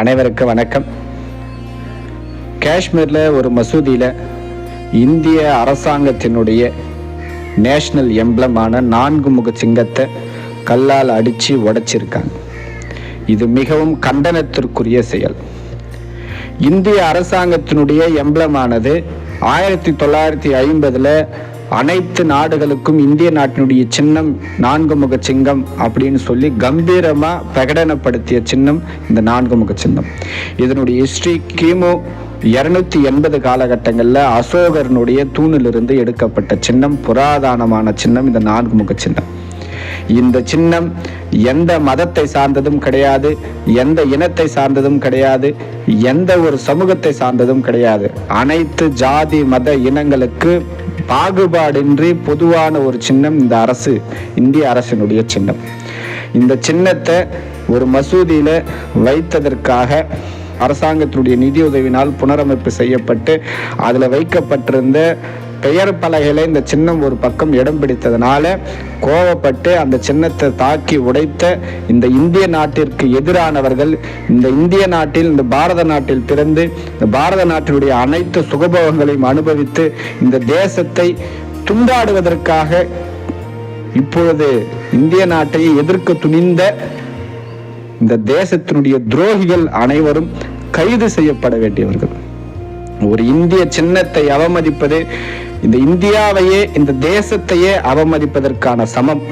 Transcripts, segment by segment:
அனைவருக்கும் வணக்கம். காஷ்மீரில் ஒரு மசூதியில் இந்திய அரசாங்கத்தினுடைய நேஷனல் எம்ப்ளமான நான்கு முக சிங்கத்தை கல்லால் அடித்து உடைச்சிருக்காங்க. இது மிகவும் கண்டனத்திற்குரிய செயல். இந்திய அரசாங்கத்தினுடைய எம்ப்ளமானது ஆயிரத்தி தொள்ளாயிரத்தி ஐம்பதில் அனைத்து நாடுகளுக்கும் இந்திய நாட்டினுடைய சின்னம் நான்கு முக சிங்கம் அப்படின்னு சொல்லி கம்பீரமாக பிரகடனப்படுத்திய சின்னம் இந்த நான்கு முக சின்னம். இதனுடைய ஹிஸ்ட்ரி கிமு இருநூத்தி எண்பது காலகட்டங்களில் அசோகரனுடைய தூணிலிருந்து எடுக்கப்பட்ட சின்னம் புராதனமான சின்னம் இந்த நான்கு முக சின்னம். இந்த சின்னம் எந்த மதத்தை சார்ந்ததும் கிடையாது எந்த இனத்தை சார்ந்ததும் கிடையாது எந்த ஒரு சமூகத்தை சார்ந்ததும் கிடையாது. அனைத்து ஜாதி மத இனங்களுக்கு பாகுபாடின்றி பொதுவான ஒரு சின்னம் இந்த அரசு இந்திய அரசினுடைய சின்னம். இந்த சின்னத்தை ஒரு மசூதியில வைத்ததற்காக அரசாங்கத்தினுடைய நிதியுதவினால் புனரமைப்பு செய்யப்பட்டு அதில் வைக்கப்பட்டிருந்த பெயர் பலகையில் இந்த சின்னம் ஒரு பக்கம் இடம் பிடித்ததுனால கோவப்பட்டு அந்த சின்னத்தை தாக்கி உடைத்த இந்த இந்திய நாட்டிற்கு எதிரானவர்கள் இந்த இந்திய நாட்டில் இந்த பாரத நாட்டில் பிறந்து இந்த பாரத நாட்டினுடைய அனைத்து சுகபோகங்களையும் அனுபவித்து இந்த தேசத்தை துண்டாடுவதற்காக இப்பொழுது இந்திய நாட்டை எதிர்க்க துணிந்த இந்த தேசத்தினுடைய துரோகிகள் அனைவரும் கைது செய்யப்பட வேண்டியவர்கள். ஒரு இந்திய சின்னத்தை அவமதிப்பது இந்த இந்தியாவையே இந்த தேசத்தையே அவமதிப்பதற்கான சமம்.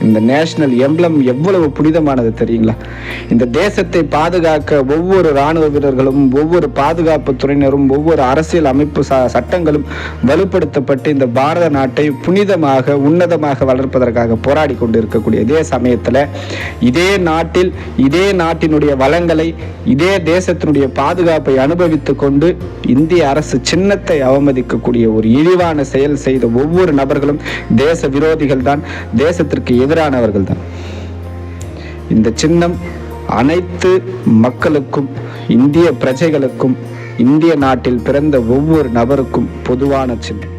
இந்த நேஷனல் எம்ப்ளம் எவ்வளவு புனிதமானது தெரியுங்களா? இந்த தேசத்தை பாதுகாக்க ஒவ்வொரு இராணுவ வீரர்களும் ஒவ்வொரு பாதுகாப்பு துறையினரும் ஒவ்வொரு அரசியல் அமைப்பு சட்டங்களும் வலுப்படுத்தப்பட்டு இந்த பாரத நாட்டை புனிதமாக உன்னதமாக வளர்ப்பதற்காக போராடி கொண்டு இருக்கக்கூடிய இதே சமயத்தில் இதே நாட்டில் இதே நாட்டினுடைய வளங்களை இதே தேசத்தினுடைய பாதுகாப்பை அனுபவித்து கொண்டு இந்திய அரசு சின்னத்தை அவமதிக்கக்கூடிய ஒரு இழிவான செயல் செய்த ஒவ்வொரு நபர்களும் தேச விரோதிகள் தான் தேசத்திற்கு எதிரானவர்கள் தான் இந்த சின்னம் அனைத்து மக்களுக்கும் இந்திய பிரஜைகளுக்கும் இந்திய நாட்டில் பிறந்த ஒவ்வொரு நபருக்கும் பொதுவான சின்னம்.